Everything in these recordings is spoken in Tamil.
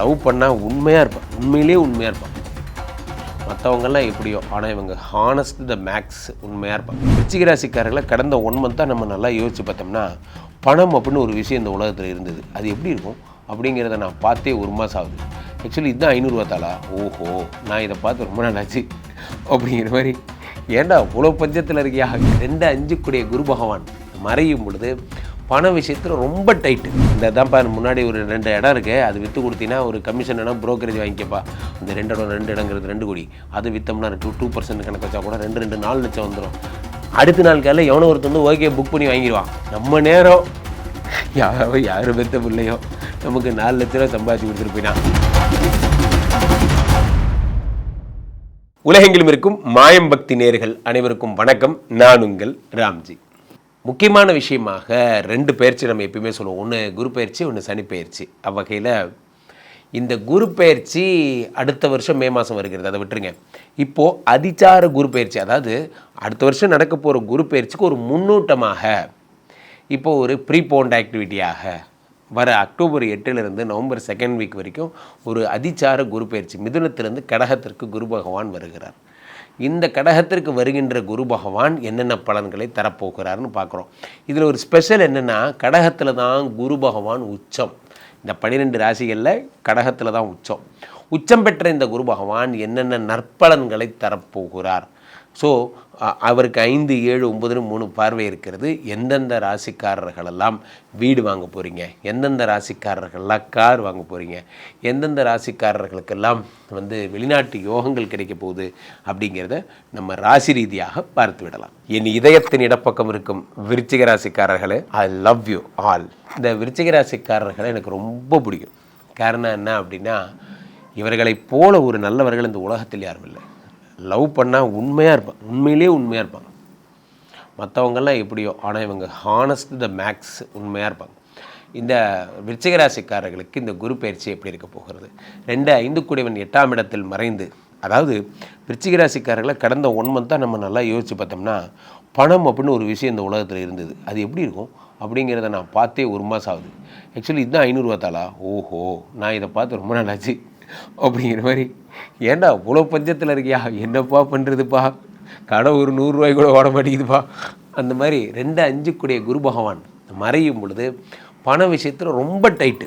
லவ் பண்ணால் உண்மையாக இருப்பான். உண்மையிலேயே உண்மையாக இருப்பான். மற்றவங்கெல்லாம் எப்படியோ ஆனால் இவங்க ஹானஸ்ட் த மேக்ஸ் உண்மையாக இருப்பான் விச்சிகராசிக்காரர்களை கடந்த ஒன் மந்த்தாக நம்ம நல்லா யோசித்து பார்த்தோம்னா பணம் அப்படின்னு ஒரு விஷயம் இந்த உலகத்தில் இருந்தது. அது எப்படி இருக்கும்? அப்படிங்கிறத நான் பார்த்தே ஒரு மாதம் ஆகுது. ஆக்சுவலி இதுதான் ஐநூறுரூவா தாளா? ஓஹோ நான் இதை பார்த்து ரொம்ப நாள் ஆச்சு. அப்படிங்கிற மாதிரி ஏன்டா இவ்வளோ பஞ்சத்தில் இருக்கியா? ரெண்டு அஞ்சுக்குடைய குரு பகவான் மறையும் பொழுது பண விஷயத்தில் ரொம்ப டைட்டு இந்த தான்ப்பா முன்னாடி ஒரு ரெண்டு இடம் இருக்குது அது விற்று கொடுத்தீங்கன்னா ஒரு கமிஷன் இடம் ப்ரோக்கரேஜ் வாங்கிக்கப்பா. இந்த ரெண்டு இடம் ரெண்டு இடங்கிறது ரெண்டு கோடி. அது விற்றோம்னா டூ டூ பர்சன்ட் கணக்கு வச்சா கூட ரெண்டு ரெண்டு நாலு லட்சம் வந்துடும் அடுத்த நாள் காலையில் எவனோ ஒருத்தர் வந்து ஓகே புக் பண்ணி வாங்கிடுவான். நம்ம நேரம் யாரோ யார் பெத்த பிள்ளையோ நமக்கு நாலு லட்ச ரூபா சம்பாதிச்சு கொடுத்துட்டு உலகெங்கிலும் இருக்கும் மாயம் பக்தி நேர்கள் அனைவருக்கும் வணக்கம். நான் உங்கள் ராம்ஜி. முக்கியமான விஷயமாக ரெண்டு பயிற்சி நம்ம எப்பயுமே சொல்லுவோம். ஒன்று குரு பயிற்சி ஒன்று சனி பயிற்சி. அவ்வகையில் இந்த குரு பயிற்சி அடுத்த வருஷம் மே மாதம் வருகிறது. அதை விட்டுருங்க. இப்போது அதிச்சார குரு பயிற்சி அதாவது அடுத்த வருஷம் நடக்க போகிற குரு பயிற்சிக்கு ஒரு முன்னூட்டமாக இப்போது ஒரு ப்ரீபோண்ட் ஆக்டிவிட்டியாக வர அக்டோபர் எட்டுலேருந்து நவம்பர் செகண்ட் வீக் வரைக்கும் ஒரு அதிச்சார குரு பயிற்சி. மிதுனத்திலிருந்து கடகத்திற்கு குரு பகவான் வருகிறார். இந்த கடகத்திற்கு வருகின்ற குரு பகவான் என்னென்ன பலன்களை தரப்போகிறார்னு பார்க்குறோம். இதில் ஒரு ஸ்பெஷல் என்னென்னா கடகத்தில் தான் குரு பகவான் உச்சம். இந்த பன்னிரெண்டு ராசிகளில் கடகத்தில் தான் உச்சம். உச்சம் பெற்ற இந்த குரு பகவான் என்னென்ன நற்பலன்களை தரப்போகிறார்? ஸோ அவருக்கு ஐந்து ஏழு ஒம்பதுன்னு மூணு பார்வை இருக்கிறது. எந்தெந்த ராசிக்காரர்களெல்லாம் வீடு வாங்க போகிறீங்க எந்தெந்த ராசிக்காரர்கள்லாம் கார் வாங்க போகிறீங்க எந்தெந்த ராசிக்காரர்களுக்கெல்லாம் வந்து வெளிநாட்டு யோகங்கள் கிடைக்க போகுது அப்படிங்கிறத நம்ம ராசி ரீதியாக பார்த்து விடலாம். என் இதயத்தின் இடப்பக்கம் இருக்கும் விருச்சிக ராசிக்காரர்களே ஐ லவ் யூ ஆல் இந்த விருச்சிக ராசிக்காரர்களை எனக்கு ரொம்ப பிடிக்கும். காரணம் என்ன அப்படின்னா இவர்களைப் போல ஒரு நல்லவர்கள் இந்த உலகத்தில் யாரும் இல்லை. லவ் பண்ணால் உண்மையாக இருப்பான் உண்மையிலேயே உண்மையாக இருப்பாங்க மற்றவங்கெல்லாம் எப்படியோ ஆனால் இவங்க ஹானஸ்ட் த மேக்ஸ் உண்மையாக இருப்பாங்க. இந்த விருச்சிகராசிக்காரர்களுக்கு இந்த குரு பயிற்சி எப்படி இருக்க போகிறது? ரெண்டு ஐந்து கூடியவன் எட்டாம் இடத்தில் மறைந்து அதாவது விருச்சிகராசிக்காரர்களை கடந்த ஒன் மந்த்தாக நம்ம நல்லா யோசித்து பார்த்தோம்னா பணம் அப்படின்னு ஒரு விஷயம் இந்த உலகத்தில் இருந்தது. அது எப்படி இருக்கும்? அப்படிங்கிறத நான் பார்த்தே ஒரு மாதம் ஆகுது. ஆக்சுவலி இதுதான் ஐநூறுரூவா தாளா ஓஹோ நான் இதை பார்த்து ரொம்ப நாள் ஆச்சு அப்படிங்கிற மாதிரி ஏன்டா இவ்வளோ பஞ்சத்தில் இருக்கியா? என்னப்பா பண்ணுறதுப்பா கடை ஒரு நூறுரூவாய் கூட ஓட மாட்டேங்குதுப்பா. அந்த மாதிரி ரெண்டு அஞ்சுக்குடைய குரு பகவான் மறையும் பொழுது பண விஷயத்தில் ரொம்ப டைட்டு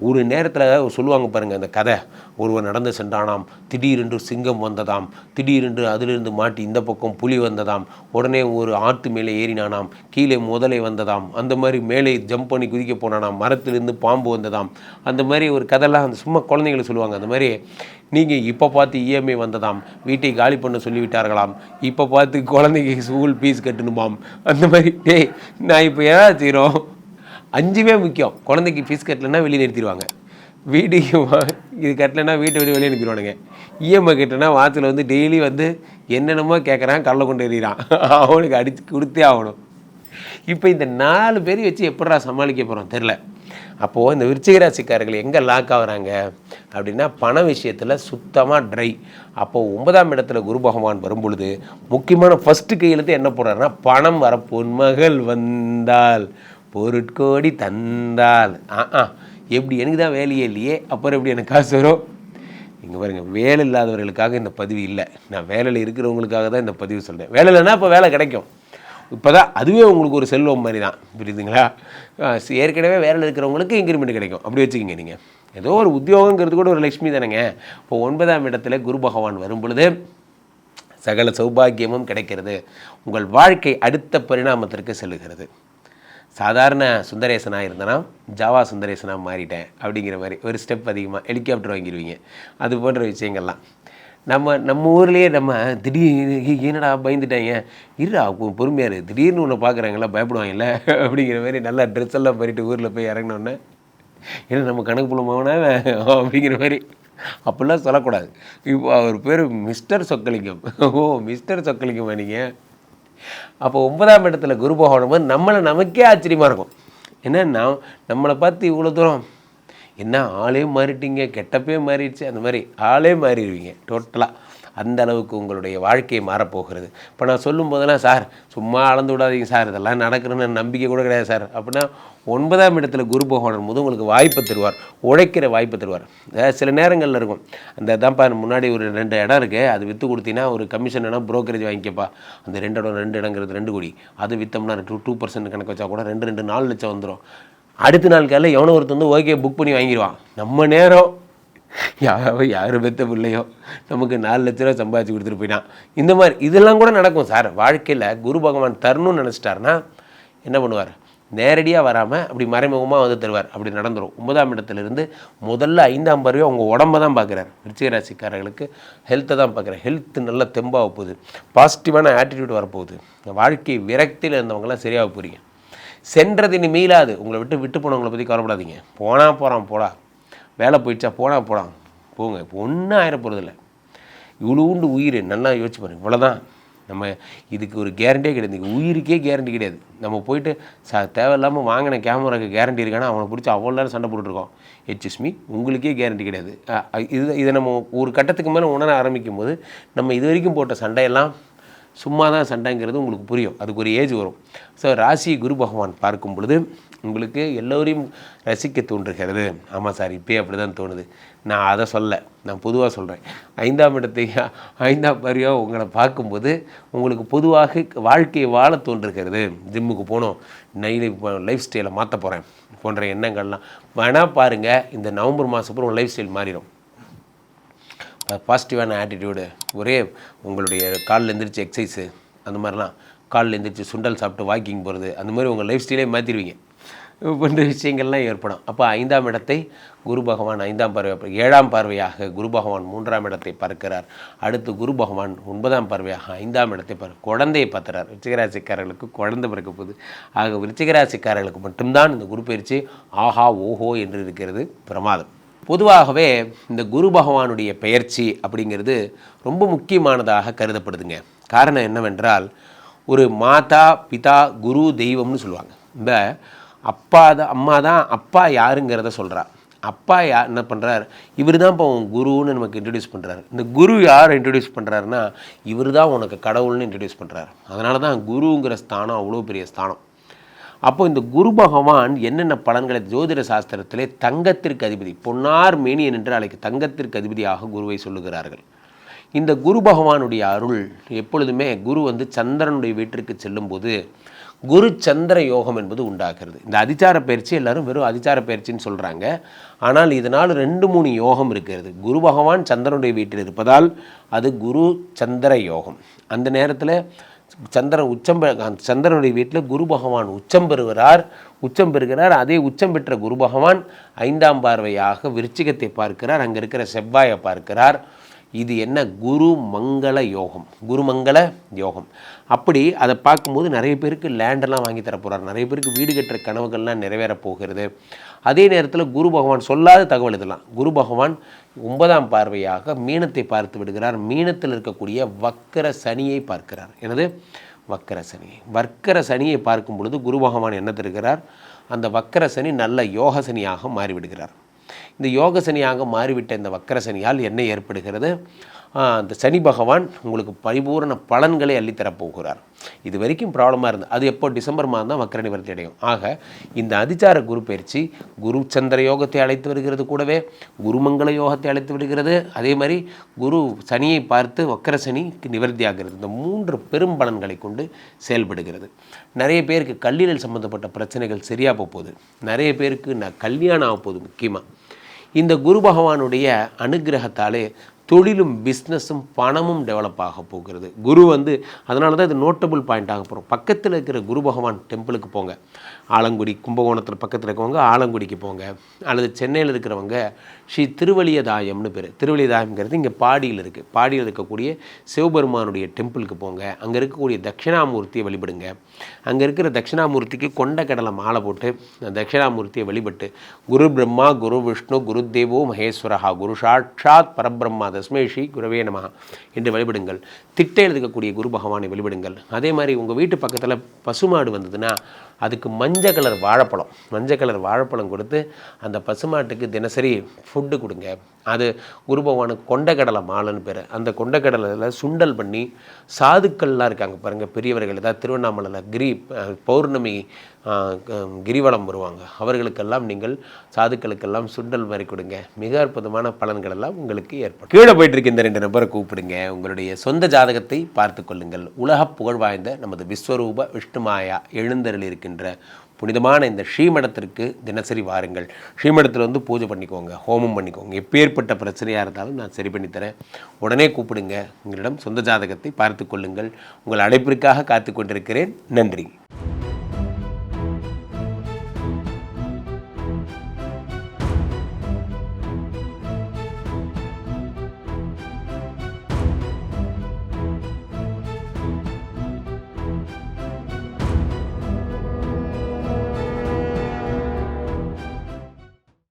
ஒரு நேரத்தில் சொல்லுவாங்க பாருங்கள் அந்த கதை. ஒருவர் நடந்து சென்றானாம் திடீரென்று சிங்கம் வந்ததாம் திடீரென்று அதிலிருந்து மாட்டி இந்த பக்கம் புலி வந்ததாம் உடனே ஒரு ஆட்டு மேலே ஏறினானாம் கீழே முதலை வந்ததாம் அந்த மாதிரி மேலே ஜம்ப் பண்ணி குதிக்க போனானாம் மரத்திலிருந்து பாம்பு வந்ததாம். அந்த மாதிரி ஒரு கதைலாம் அந்த சும்மா குழந்தைங்களை சொல்லுவாங்க அந்த மாதிரி நீங்கள் இப்போ பார்த்து இஎம்ஐ வந்ததாம் வீட்டை காலி பண்ண சொல்லிவிட்டார்களாம் இப்போ பார்த்து குழந்தைக்கு ஸ்கூல் ஃபீஸ் கட்டணுமாம். அந்த மாதிரி டேய் நான் இப்போ ஏதாவது செய்கிறோம் அஞ்சுமே முக்கியம். குழந்தைக்கு ஃபீஸ் கட்டலைன்னா வெளியே நிறுத்திடுவாங்க. வீட்டுக்கு இது கட்டலைன்னா வீட்டை விட்டு வெளியே அனுப்பிடுவானுங்க இஎம்ஐ கட்டினா வாரத்தில் வந்து டெய்லி வந்து என்னென்னமோ கேட்குறான் கடலை கொண்டு எறிகிறான். அவனுக்கு அடித்து கொடுத்தே ஆகணும். இப்போ இந்த நாலு பேர் வச்சு எப்படா சமாளிக்க போகிறோம் தெரில அப்போது இந்த விருச்சிகராசிக்காரர்கள் எங்கே லாக் ஆகுறாங்க? அப்படின்னா பண விஷயத்தில் சுத்தமாக ட்ரை அப்போது ஒன்பதாம் இடத்துல குரு பகவான் வரும்பொழுது முக்கியமான ஃபஸ்ட்டு கையெழுத்து என்ன போடுறாருன்னா பணம் வர பொன்மகள் வந்தால். பொருட்கோடி தந்தால் ஆ ஆ. எப்படி? எனக்கு தான் வேலையே இல்லையே. அப்புறம் எப்படி எனக்கு காசு வரும்? இங்கே பாருங்கள் வேலை இல்லாதவர்களுக்காக இந்த பதிவு இல்லை. நான் வேலையில் இருக்கிறவங்களுக்காக தான் இந்த பதிவு சொல்கிறேன் வேலை இல்லைன்னா இப்போ வேலை கிடைக்கும். இப்போ தான் அதுவே உங்களுக்கு ஒரு செல்வம் மாதிரி தான். புரியுதுங்களா? ஏற்கனவே வேலையில் இருக்கிறவங்களுக்கு இன்க்ரிமெண்ட் கிடைக்கும். அப்படி வச்சுக்கிங்க நீங்கள் ஏதோ ஒரு உத்தியோகங்கிறது கூட ஒரு லக்ஷ்மி தானேங்க. இப்போ ஒன்பதாம் இடத்துல குரு பகவான் வரும் பொழுது சகல சௌபாகியமும் கிடைக்கிறது. உங்கள் வாழ்க்கை அடுத்த பரிணாமத்திற்கு செல்லுகிறது. சாதாரண சுந்தரேசனாக இருந்தேன்னா ஜாவா சுந்தரேசனாக மாறிட்டேன் அப்படிங்கிற மாதிரி ஒரு ஸ்டெப் அதிகமாக ஹெலிகாப்டர் வாங்கிடுவீங்க அது போன்ற விஷயங்கள்லாம். நம்ம நம்ம ஊர்லேயே நம்ம திடீர்னு என்னடா பயந்துட்டாங்க இருடா பொறுமையாக பொறுமையா இரு. திடீர்னு ஒன்று பார்க்குறாங்களா பயப்படுவாங்கல்ல? அப்படிங்கிற மாதிரி நல்லா ட்ரெஸ் எல்லாம் பண்ணிட்டு ஊரில் போய் இறங்கினோன்னே ஏன்னா நம்ம கணக்கு புலமாவனா அப்படிங்கிற மாதிரி. அப்படிலாம் சொல்லக்கூடாது. இப்போ அவர் பேர் மிஸ்டர் சொக்கலிங்கம். ஓ மிஸ்டர் சொக்கலிங்கம்மா நீங்கள் அப்போ ஒன்பதாம் இடத்துல குரு பகவான் போது நம்மளை நமக்கே ஆச்சரியமாக இருக்கும். ஏன்னா நான் நம்மளை பார்த்து இவ்வளோ தூரம் என்ன ஆளே மாறிட்டீங்க கெட்டப்பே மாறிடுச்சு அந்த மாதிரி ஆளே மாறிடுவீங்க டோட்டலாக அந்த அளவுக்கு உங்களுடைய வாழ்க்கை மாறப்போகிறது. இப்போ நான் சொல்லும் போதெல்லாம் சார் சும்மா அளந்து விடாதீங்க சார். இதெல்லாம் நடக்கிறன்னு நம்பிக்கை கூட கிடையாது சார். அப்படின்னா ஒன்பதாம் இடத்துல குரு பகவான் போது உங்களுக்கு வாய்ப்பு தருவார். உழைக்கிற வாய்ப்பு தருவார். சில நேரங்களில் இருக்கும். அந்த தான்ப்பா முன்னாடி ஒரு ரெண்டு இடம் இருக்குது அது விற்று கொடுத்தீங்கன்னா ஒரு கமிஷன் இடம் ப்ரோக்கரேஜ் வாங்கிக்கப்பா. அந்த ரெண்டு இடம் ரெண்டு இடங்கிறது ரெண்டு கோடி. அது விற்றோம்னா டூ டூ பர்சன்ட் கணக்கு வச்சா கூட ரெண்டு ரெண்டு நாலு லட்சம் வந்துடும் அடுத்த நாள் காலையில் எவனோ ஒருத்தர் வந்து ஓகே புக் பண்ணி வாங்கிடுவான் நம்ம நேரம் யாரோ யார் பெத்த பிள்ளையோ நமக்கு நாலு லட்ச ரூபா சம்பாதிச்சு கொடுத்துட்டு போயிட்டான். இந்த மாதிரி இதெல்லாம் கூட நடக்கும் சார். வாழ்க்கையில் குரு பகவான் தரணும்னு நினச்சிட்டாருன்னா என்ன பண்ணுவார்? நேரடியாக வராமல் அப்படி மறைமுகமாக வந்து தருவார். அப்படி நடந்துடும் ஒன்பதாம் இடத்துலேருந்து முதல்ல ஐந்தாம் பருவம் உங்கள் உடம்பை தான் பார்க்குறாரு விருச்சிக ராசிக்காரர்களுக்கு ஹெல்த்தை தான் பார்க்குறாரு ஹெல்த் நல்லா தெம்பாக போகுது. பாசிட்டிவான ஆட்டிடியூட் வரப்போகுது. வாழ்க்கை விரக்தியில் இருந்தவங்களாம் சரியாக போகிறீங்க சென்றது இனி மீளாது. உங்களை விட்டு விட்டு போனவங்களை பற்றி கவலைப்படாதீங்க. போனால் போகிறான் போடா. வேலை போயிடுச்சா போனால் போடாம் போங்க இப்போ ஒன்றும் ஆயிட போகிறதில்ல இவ்வளோண்டு உயிர் நல்லா யோசிச்சு பாருங்க. இவ்வளோதான் நம்ம இதுக்கு ஒரு கேரண்டியே கிடையாது. உயிருக்கே கேரண்டி கிடையாது. நம்ம போயிட்டு ச தேவையில்லாமல் வாங்கின கேமராக்கு கேரண்டி இருக்கானா அவனை பிடிச்சி அவ்வளோ நேரம் சண்டை போட்டுருக்கோம் ஹெச்எஸ்மி உங்களுக்கே கேரண்டி கிடையாது. இது இதை நம்ம ஒரு கட்டத்துக்கு மேலே உணர ஆரம்பிக்கும் போது நம்ம இது வரைக்கும் போட்ட சண்டையெல்லாம் சும்மா தான் சண்டைங்கிறது உங்களுக்கு புரியும். அதுக்கு ஒரு ஏஜ் வரும். ஸோ ராசி குரு பகவான் பார்க்கும் பொழுது உங்களுக்கு எல்லோரையும் ரசிக்க தோன்றுகிறது. ஆமாம் சார் இப்போயே அப்படி தான் தோணுது. நான் அதை சொல்ல நான் பொதுவாக சொல்கிறேன் ஐந்தாம் இடத்தை ஐந்தாம் பரியாக உங்களை பார்க்கும்போது உங்களுக்கு பொதுவாக வாழ்க்கையை வாழ தோன்றுகிறது. ஜிம்முக்கு போகணும் நைலி லைஃப் ஸ்டைலை மாற்ற போகிறேன் போன்ற எண்ணங்கள்லாம் வேணால் பாருங்கள் இந்த நவம்பர் மாதம் அப்புறம் உங்கள் லைஃப் ஸ்டைல் மாறிடும். பாசிட்டிவான ஆட்டிடியூடு ஒரே உங்களுடைய காலில் எந்திரிச்சு எக்ஸசைஸு அந்த மாதிரிலாம் காலில் எழுந்திரிச்சு சுண்டல் சாப்பிட்டு வாக்கிங் போகிறது அந்த மாதிரி உங்கள் லைஃப் ஸ்டைலே மாற்றிடுவீங்க போன்ற விஷயங்கள்லாம் ஏற்படும். அப்போ ஐந்தாம் இடத்தை குரு பகவான் ஐந்தாம் பார்வை ஏழாம் பார்வையாக குரு பகவான் மூன்றாம் இடத்தை பார்க்கிறார். அடுத்து குரு பகவான் ஒன்பதாம் பார்வையாக ஐந்தாம் இடத்தை பார் குழந்தையை பார்த்துறார் விருச்சிகராசிக்காரர்களுக்கு குழந்தை பிறக்க போகுது. ஆக விருச்சிகராசிக்காரர்களுக்கு மட்டும்தான் இந்த குரு பயிற்சி ஆஹா ஓஹோ என்று இருக்கிறது பிரமாதம். பொதுவாகவே இந்த குரு பகவானுடைய பெயர்ச்சி அப்படிங்கிறது ரொம்ப முக்கியமானதாக கருதப்படுதுங்க. காரணம் என்னவென்றால் ஒரு மாதா பிதா குரு தெய்வம்னு சொல்லுவாங்க. இந்த அப்பா தான் அம்மா தான் அப்பா யாருங்கிறத சொல்கிறா அப்பா யா என்ன பண்ணுறார் இவர் தான் இப்போ உன் குருன்னு நமக்கு இன்ட்ரடியூஸ் பண்ணுறாரு இந்த குரு யார் இன்ட்ரடியூஸ் பண்ணுறாருன்னா இவர் தான் உனக்கு கடவுள்னு இன்ட்ரடியூஸ் பண்ணுறாரு அதனால தான் குருங்கிற ஸ்தானம் அவ்வளோ பெரிய ஸ்தானம். அப்போ இந்த குரு பகவான் என்னென்ன பலன்களை ஜோதிட சாஸ்திரத்திலே தங்கத்திற்கு அதிபதி பொன்னார் மேனியன் என்று அழைக்க தங்கத்திற்கு அதிபதியாக குருவை சொல்லுகிறார்கள். இந்த குரு பகவானுடைய அருள் எப்பொழுதுமே குரு வந்து சந்திரனுடைய வீட்டிற்கு செல்லும்போது குரு சந்திர யோகம் என்பது உண்டாகிறது. இந்த அதிச்சார பயிற்சி எல்லாரும் வெறும் அதிச்சார பயிற்சின்னு சொல்கிறாங்க ஆனால் இதனால் ரெண்டு மூணு யோகம் இருக்கிறது. குரு பகவான் சந்திரனுடைய வீட்டில் இருப்பதால் அது குரு சந்திர யோகம். அந்த நேரத்தில் சந்திரன் உச்சம் சந்திரனுடைய வீட்டில் குரு பகவான் உச்சம் பெறுகிறார். உச்சம் பெறுகிறார். அதே உச்சம் பெற்ற குரு பகவான் ஐந்தாம் பார்வையாக விருச்சிகத்தை பார்க்கிறார். அங்கே இருக்கிற செவ்வாயை பார்க்கிறார். இது என்ன குரு மங்கள யோகம் குருமங்கள யோகம். அப்படி அதை பார்க்கும்போது நிறைய பேருக்கு லேண்டெல்லாம் வாங்கி தர போகிறார் நிறைய பேருக்கு வீடு கட்டுற கனவுகள்லாம் நிறைவேறப் போகிறது. அதே நேரத்தில் குரு பகவான் சொல்லாத தகவல் இதெல்லாம். குரு பகவான் ஒன்பதாம் பார்வையாக மீனத்தை பார்த்து விடுகிறார். மீனத்தில் இருக்கக்கூடிய வக்கர சனியை பார்க்கிறார். எனது வக்கர சனியை வக்கர சனியை பார்க்கும் பொழுது குரு பகவான் என்ன தருகிறார்? அந்த வக்கர சனி நல்ல யோக சனியாக மாறிவிடுகிறார். இந்த யோக சனியாக மாறிவிட்ட இந்த வக்கர சனியால் என்ன ஏற்படுகிறது? அந்த சனி பகவான் உங்களுக்கு பரிபூரண பலன்களை அள்ளித்தரப்போகிறார் இது வரைக்கும் ப்ராப்ளமாக இருந்தது. அது எப்போ? டிசம்பர் மாதம் தான் வக்கர நிவர்த்தி அடையும். ஆக இந்த அதிச்சார குரு பயிற்சி குரு சந்திர யோகத்தை அழைத்து வருகிறது கூடவே குருமங்கள யோகத்தை அழைத்து வருகிறது. அதே மாதிரி குரு சனியை பார்த்து வக்கர சனிக்கு நிவர்த்தி ஆகிறது. இந்த மூன்று பெரும் பலன்களை கொண்டு செயல்படுகிறது. நிறைய பேருக்கு கல்லீரல் சம்பந்தப்பட்ட பிரச்சனைகள் சரியாக போகுது. நிறைய பேருக்கு நான் கல்யாணம் ஆக போகுது முக்கியமாக இந்த குரு பகவானுடைய அனுகிரகத்தாலே தொழிலும் பிஸ்னஸும் பணமும் டெவலப் ஆக போகிறது. குரு வந்து அதனால தான் இது நோட்டபுள் பாயிண்ட் ஆக போகிறோம் பக்கத்தில் இருக்கிற குரு பகவான் டெம்பிளுக்கு போங்க. ஆலங்குடி கும்பகோணத்தில் பக்கத்தில் இருக்கவங்க ஆலங்குடிக்கு போங்க. அல்லது சென்னையில் இருக்கிறவங்க ஸ்ரீ திருவழியதாயம்னு பேர். திருவழியதாயம்ங்கிறது இங்கே பாடியில் இருக்குது பாடியில் இருக்கக்கூடிய சிவபெருமானுடைய டெம்பிளுக்கு போங்க. அங்கே இருக்கக்கூடிய தட்சிணாமூர்த்தியை வழிபடுங்க. அங்கே இருக்கிற தட்சிணாமூர்த்திக்கு கொண்ட கடலை மாலை போட்டு அந்த தட்சிணாமூர்த்தியை வழிபட்டு குரு பிரம்மா குரு விஷ்ணு குரு தேவோ மகேஸ்வரஹா குரு சாட்சாத் பரபிரம்மா தஸ்மை ஸ்ரீ குரவே நமஹா என்று வழிபடுங்கள். திட்டையில் இருக்கக்கூடிய குரு பகவானை வழிபடுங்கள். அதே மாதிரி உங்கள் வீட்டு பக்கத்தில் பசுமாடு வந்ததுன்னா அதுக்கு மஞ்சள் கலர் வாழைப்பழம். மஞ்சள் கலர் வாழைப்பழம் கொடுத்து அந்த பசுமாட்டுக்கு தினசரி ஃபுட்டு கொடுங்க. அது குரு பகவானுக்கு கொண்டக்கடலை மாலைன்னு பேர். அந்த கொண்டக்கடலையில் சுண்டல் பண்ணி சாதுக்கள்லாம் இருக்காங்க பாருங்கள் பெரியவர்கள். ஏதாவது திருவண்ணாமலையில் கிரி பௌர்ணமி கிரிவலம் வருவாங்க. அவர்களுக்கெல்லாம் நீங்கள் சாதுக்களுக்கெல்லாம் சுண்டல் மாதிரி கொடுங்க. மிக அற்புதமான பலன்கள் எல்லாம் உங்களுக்கு ஏற்படும். கீழே போயிட்டு இருக்க இந்த ரெண்டு நபரை கூப்பிடுங்க. உங்களுடைய சொந்த ஜாதகத்தை பார்த்து கொள்ளுங்கள். உலக புகழ் வாய்ந்த நமது விஸ்வரூப விஷ்ணுமாயா எழுந்தருள் இருக்கின்ற புனிதமான இந்த ஸ்ரீமடத்திற்கு தினசரி வாருங்கள். ஸ்ரீமடத்தில் வந்து பூஜை பண்ணிக்கோங்க ஹோமம் பண்ணிக்கோங்க. எப்பேற்பட்ட பிரச்சனையாக இருந்தாலும் நான் சரி பண்ணித்தரேன் உடனே கூப்பிடுங்க. உங்களிடம் சொந்த ஜாதகத்தை பார்த்து கொள்ளுங்கள். உங்கள் அழைப்பிற்காக காத்து கொண்டிருக்கிறேன். நன்றி.